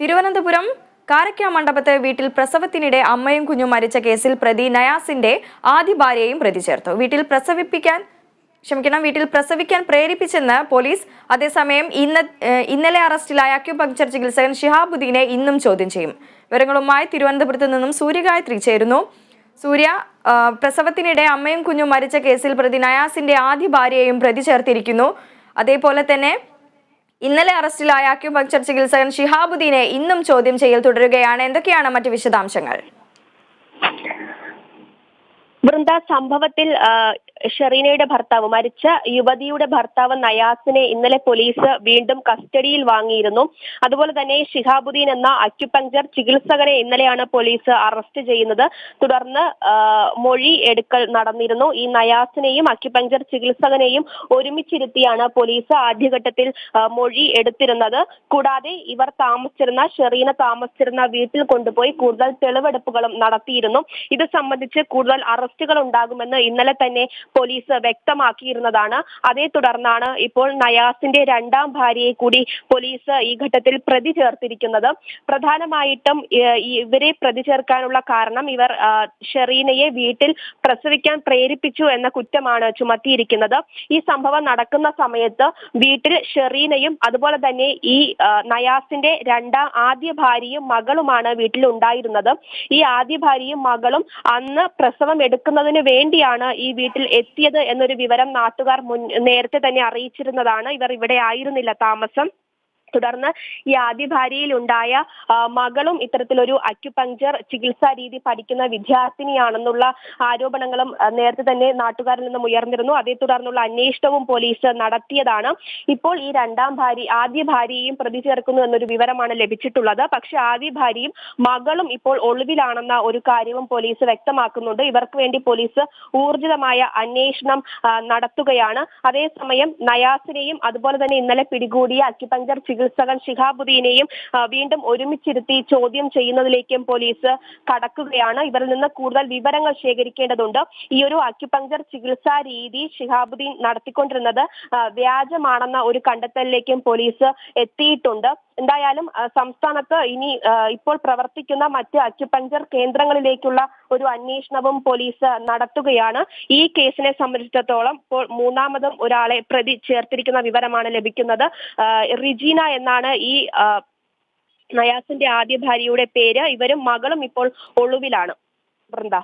തിരുവനന്തപുരം കാരക്ക മണ്ഡപത്തെ വീട്ടിൽ പ്രസവത്തിനിടെ അമ്മയും കുഞ്ഞും മരിച്ച കേസിൽ പ്രതി നയാസിന്റെ ആദ്യ ഭാര്യയും പ്രതി ചേർത്തു. വീട്ടിൽ പ്രസവിപ്പിക്കാൻ ക്ഷമിക്കണം വീട്ടിൽ പ്രസവിക്കാൻ പ്രേരിപ്പിച്ചെന്ന് പോലീസ് അതേസമയം ഇന്ന് ഇന്നലെ അറസ്റ്റിലായ അക്യുപങ്ചർ ചികിത്സകൻ ഷിഹാബുദ്ദീനെ ഇന്നും ചോദ്യം ചെയ്യും. വിവരങ്ങളുമായി തിരുവനന്തപുരത്ത് നിന്നും സൂര്യഗായത്രി ചേരുന്നു. സൂര്യ പ്രസവത്തിനിടെ അമ്മയും കുഞ്ഞും മരിച്ച കേസിൽ പ്രതി നയാസിന്റെ ആദ്യ ഭാര്യയെയും പ്രതി ചേർത്തിരിക്കുന്നു. അതേപോലെ തന്നെ ഇന്നലെ അറസ്റ്റിലായ അക്യുപങ്ചർ ചികിത്സകൻ ഷിഹാബുദ്ദീനെ ഇന്നും ചോദ്യം ചെയ്യൽ തുടരുകയാണ്. എന്തൊക്കെയാണ് മറ്റ് വിശദാംശങ്ങൾ? വൃന്ദ സംഭവത്തിൽ ഷെറീനയുടെ ഭർത്താവ് മരിച്ച യുവതിയുടെ ഭർത്താവ് നയാസിനെ ഇന്നലെ പോലീസ് വീണ്ടും കസ്റ്റഡിയിൽ വാങ്ങിയിരുന്നു. അതുപോലെ തന്നെ ഷിഹാബുദ്ദീൻ എന്ന അക്യുപങ്ചർ ചികിത്സകനെ ഇന്നലെയാണ് പോലീസ് അറസ്റ്റ് ചെയ്യുന്നത്. തുടർന്ന് മൊഴി എടുക്കൽ നടന്നിരുന്നു. ഈ നയാസിനെയും അക്യുപങ്ചർ ചികിത്സകനെയും ഒരുമിച്ചിരുത്തിയാണ് പോലീസ് ആദ്യഘട്ടത്തിൽ മൊഴി എടുത്തിരുന്നത്. കൂടാതെ ഇവർ താമസിച്ചിരുന്ന ഷെറീന താമസിച്ചിരുന്ന വീട്ടിൽ കൊണ്ടുപോയി കൂടുതൽ തെളിവെടുപ്പുകളും നടത്തിയിരുന്നു. ഇത് സംബന്ധിച്ച് കൂടുതൽ അറസ്റ്റുകൾ ഉണ്ടാകുമെന്ന് ഇന്നലെ തന്നെ പോലീസ് വ്യക്തമാക്കിയിരുന്നതാണ്. അതേ തുടർന്നാണ് ഇപ്പോൾ നയാസിന്റെ രണ്ടാം ഭാര്യയെ കൂടി പോലീസ് ഈ ഘട്ടത്തിൽ പ്രതി ചേർത്തിരിക്കുന്നത്. പ്രധാനമായിട്ടും ഇവരെ പ്രതി ചേർക്കാനുള്ള കാരണം ഇവർ ഷെറീനയെ വീട്ടിൽ പ്രസവിക്കാൻ പ്രേരിപ്പിച്ചു എന്ന കുറ്റമാണ് ചുമത്തിയിരിക്കുന്നത്. ഈ സംഭവം നടക്കുന്ന സമയത്ത് വീട്ടിൽ ഷെറീനയും അതുപോലെ തന്നെ ഈ നയാസിന്റെ രണ്ടാം ആദ്യ ഭാര്യയും മകളുമാണ് വീട്ടിൽ ഉണ്ടായിരുന്നത് ഈ ആദ്യ ഭാര്യയും മകളും അന്ന് പ്രസവം എടുക്കുന്നതിന് വേണ്ടിയാണ് ഈ വീട്ടിൽ എത്തിയത് എന്നൊരു വിവരം നാട്ടുകാർ മുൻ നേരത്തെ തന്നെ അറിയിച്ചിരുന്നതാണ്. ഇവർ ഇവിടെ ആയിരുന്നില്ല താമസം. തുടർന്ന് ഈ ആദ്യ ഭാര്യയിൽ ഉണ്ടായ മകളും ഇത്തരത്തിലൊരു അക്യുപങ്ചർ ചികിത്സാ രീതി പഠിക്കുന്ന വിദ്യാർത്ഥിനിയാണെന്നുള്ള ആരോപണങ്ങളും നേരത്തെ തന്നെ നാട്ടുകാരിൽ നിന്നും ഉയർന്നിരുന്നു. അതേ തുടർന്നുള്ള അന്വേഷണവും പോലീസ് നടത്തിയതാണ്. ഇപ്പോൾ ഈ രണ്ടാം ഭാര്യ ആദ്യ ഭാര്യയെയും പ്രതി ചേർക്കുന്നു എന്നൊരു വിവരമാണ് ലഭിച്ചിട്ടുള്ളത്. പക്ഷെ ആദ്യ ഭാര്യയും മകളും ഇപ്പോൾ ഒളിവിലാണെന്ന ഒരു കാര്യവും പോലീസ് വ്യക്തമാക്കുന്നുണ്ട്. ഇവർക്ക് വേണ്ടി പോലീസ് ഊർജിതമായ അന്വേഷണം നടത്തുകയാണ്. അതേസമയം നയാസിനെയും അതുപോലെ തന്നെ ഇന്നലെ പിടികൂടിയ അക്യുപങ്ചർ ചികിത്സകൻ ഷിഹാബുദ്ദീനെയും ആ, വീണ്ടും ഒരുമിച്ചിരുത്തി ചോദ്യം ചെയ്യുന്നതിലേക്കും പോലീസ് കടക്കുകയാണ്. ഇവരിൽ നിന്ന് കൂടുതൽ വിവരങ്ങൾ ശേഖരിക്കേണ്ടതുണ്ട്. ഈ ഒരു അക്യുപങ്ചർ ചികിത്സാ രീതി ഷിഹാബുദ്ദീൻ നടത്തിക്കൊണ്ടിരുന്നത് വ്യാജമാണെന്ന ഒരു കണ്ടെത്തലിലേക്കും പോലീസ് എത്തിയിട്ടുണ്ട്. എന്തായാലും സംസ്ഥാനത്ത് ഇനി ഇപ്പോൾ പ്രവർത്തിക്കുന്ന മറ്റ് അക്യുപങ്ചർ കേന്ദ്രങ്ങളിലേക്കുള്ള ഒരു അന്വേഷണവും പോലീസ് നടത്തുകയാണ്. ഈ കേസിനെ സംബന്ധിച്ചിടത്തോളം ഇപ്പോൾ മൂന്നാമതും ഒരാളെ പ്രതി ചേർത്തിരിക്കുന്ന വിവരമാണ് ലഭിക്കുന്നത്. റിജീന എന്നാണ് ഈ നയാസിന്റെ ആദ്യ ഭാര്യയുടെ പേര്. ഇവരും മകളും ഇപ്പോൾ ഒളിവിലാണ്. വൃന്ദ.